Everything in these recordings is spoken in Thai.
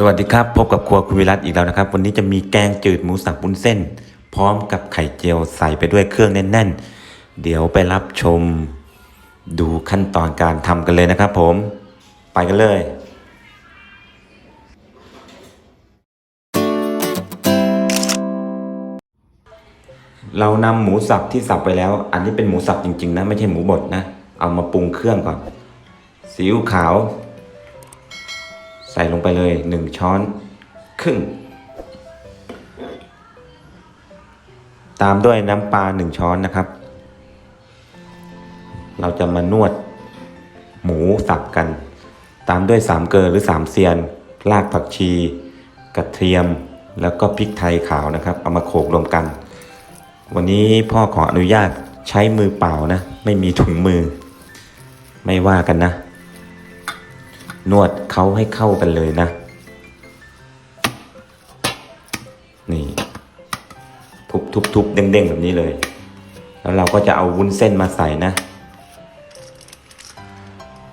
สวัสดีครับ พบกับครัวคุณวิรัตอีกแล้วนะครับ วันนี้จะมีแกงจืดหมูสับบุนเส้น พร้อมกับไข่เจียวใส่ไปด้วยเครื่องแน่นๆ เดี๋ยวไปรับชมดูขั้นตอนการทำกันเลยนะครับผมไปกันเลยเรานำหมูสับที่สับไปแล้ว อันนี้เป็นหมูสับจริงๆนะ ไม่ใช่หมูบดนะ เอามาปรุงเครื่องก่อนซีอิ๊วขาว ส่ลงไปเลยหนึ่งช้อนครึ่ง ตามด้วยน้ำปลาหนึ่งช้อนนะครับ เราจะมานวดหมูสับกัน ตามด้วยสามเกลือหรือสามเซียน รากผักชี กระเทียม แล้วก็พริกไทยขาวนะครับ เอามาโขลกรวมกัน วันนี้พ่อขออนุญาตใช้มือเปล่านะ ไม่มีถุงมือ ไม่ว่ากันนะ นวดเขาให้เข้ากันเลยนะ นี่ ทุบทุบทุบเด้งเด้งๆแบบนี้เลย แล้วเราก็จะเอาวุ้นเส้นมาใส่นะ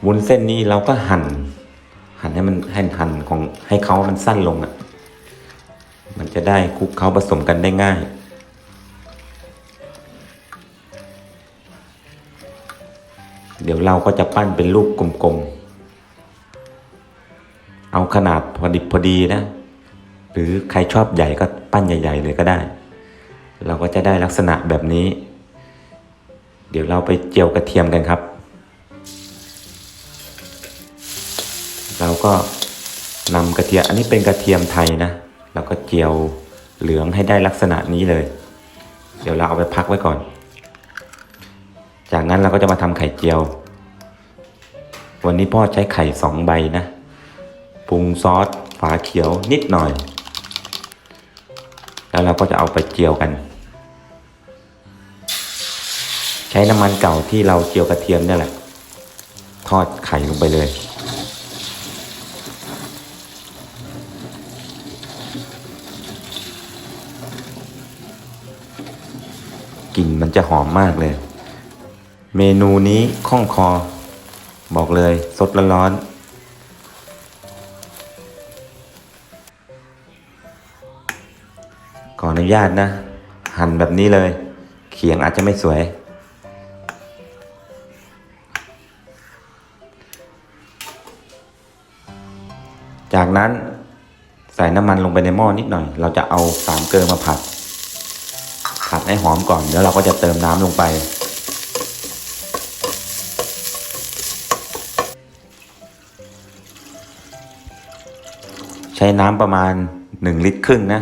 วุ้นเส้นนี้เราก็หั่น หั่นให้มันให้หั่นของให้เขามันสั้นลงอะ่ะ มันจะได้คลุกเขาผสมกันได้ง่ายเดี๋ยวเราก็จะปั้นเป็นรูปกลมๆ ขนาดพอดิบพอดีนะ หรือใครชอบใหญ่ก็ปั้นใหญ่ ๆ เลยก็ได้ เราก็จะได้ลักษณะแบบนี้ เดี๋ยวเราไปเจียวกระเทียมกันครับ เราก็นำกระเทียมอันนี้เป็นกระเทียมไทยนะเราก็เจียวเหลืองให้ได้ลักษณะนี้เลย เดี๋ยวเราเอาไปพักไว้ก่อน จากนั้นเราก็จะมาทำไข่เจียว วันนี้พ่อใช้ไข่สองใบนะ ปรุงซอสฝาเขียวนิดหน่อย แล้วเราก็จะเอาไปเจียวกัน ใช้น้ำมันเก่าที่เราเจียวกระเทียมนี่แหละ ทอดไข่ลงไปเลยกลิ่นมันจะหอมมากเลย เมนูนี้คล่องคอ บอกเลยสดร้อนๆ ออนุญาตนะ หั่นแบบนี้เลย เขียงอาจจะไม่สวย จากนั้นใส่น้ำมันลงไปในหม้อนิดหน่อย เราจะเอาสามเกลือมาผัด ผัดให้หอมก่อนเดี๋ยวเราก็จะเติมน้ำลงไป ใช้น้ำประมาณ 1 ลิตรครึ่งนะ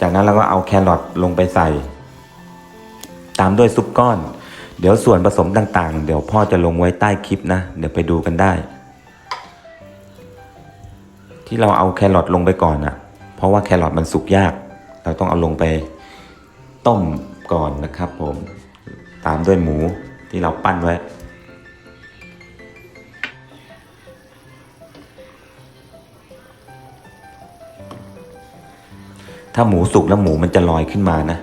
จากนั้นเราก็เอาแครอทลงไปใส่ ตามด้วยซุปก้อน เดี๋ยวส่วนผสมต่างๆ เดี๋ยวพ่อจะลงไว้ใต้คลิปนะ เดี๋ยวไปดูกันได้ ที่เราเอาแครอทลงไปก่อนอะ่ะ เพราะว่าแครอทมันสุกยาก เราต้องเอาลงไปต้มก่อนนะครับผม ตามด้วยหมูที่เราปั้นไว้ ถ้าหมูสุกแล้วหมูมันจะลอยขึ้นมานะ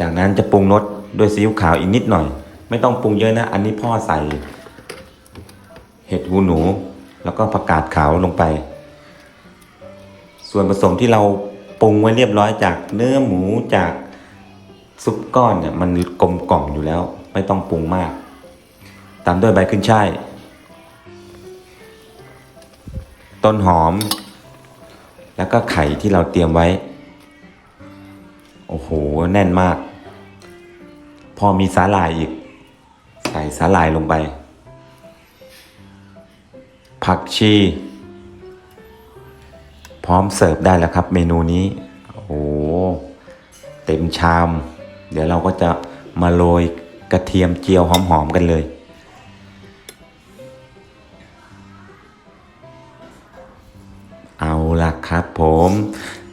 จากนั้นจะปรุงรสด้วยซีอิ๊วขาวอีกนิดหน่อย ไม่ต้องปรุงเยอะนะ อันนี้พ่อใส่ เห็ดหูหนู แล้วก็ผักกาดขาวลงไป ส่วนผสมที่เราปรุงไว้เรียบร้อยจากเนื้อหมูจากซุปก้อนเนี่ยมันกลมกล่อมอยู่แล้ว ไม่ต้องปรุงมาก ตามด้วยใบขึ้นช่าย ต้นหอม แล้วก็ไข่ที่เราเตรียมไว้ โอ้โห แน่นมาก พอมีสาหร่ายอีก ใส่สาหร่ายลงไป ผักชี พร้อมเสิร์ฟได้แล้วครับ เมนูนี้ โอ้โห เต็มชาม เดี๋ยวเราก็จะมาโรยกระเทียมเจียวหอมๆกันเลย ล่ะครับผม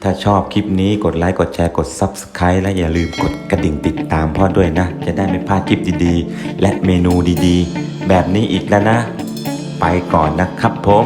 ถ้าชอบคลิปนี้กดไลค์กดแชร์กด Subscribe และอย่าลืมกดกระดิ่งติดตามพ่อด้วยนะ จะได้ไม่พลาดคลิปดีๆ และเมนูดีๆ แบบนี้อีกแล้วนะ ไปก่อนนะครับผม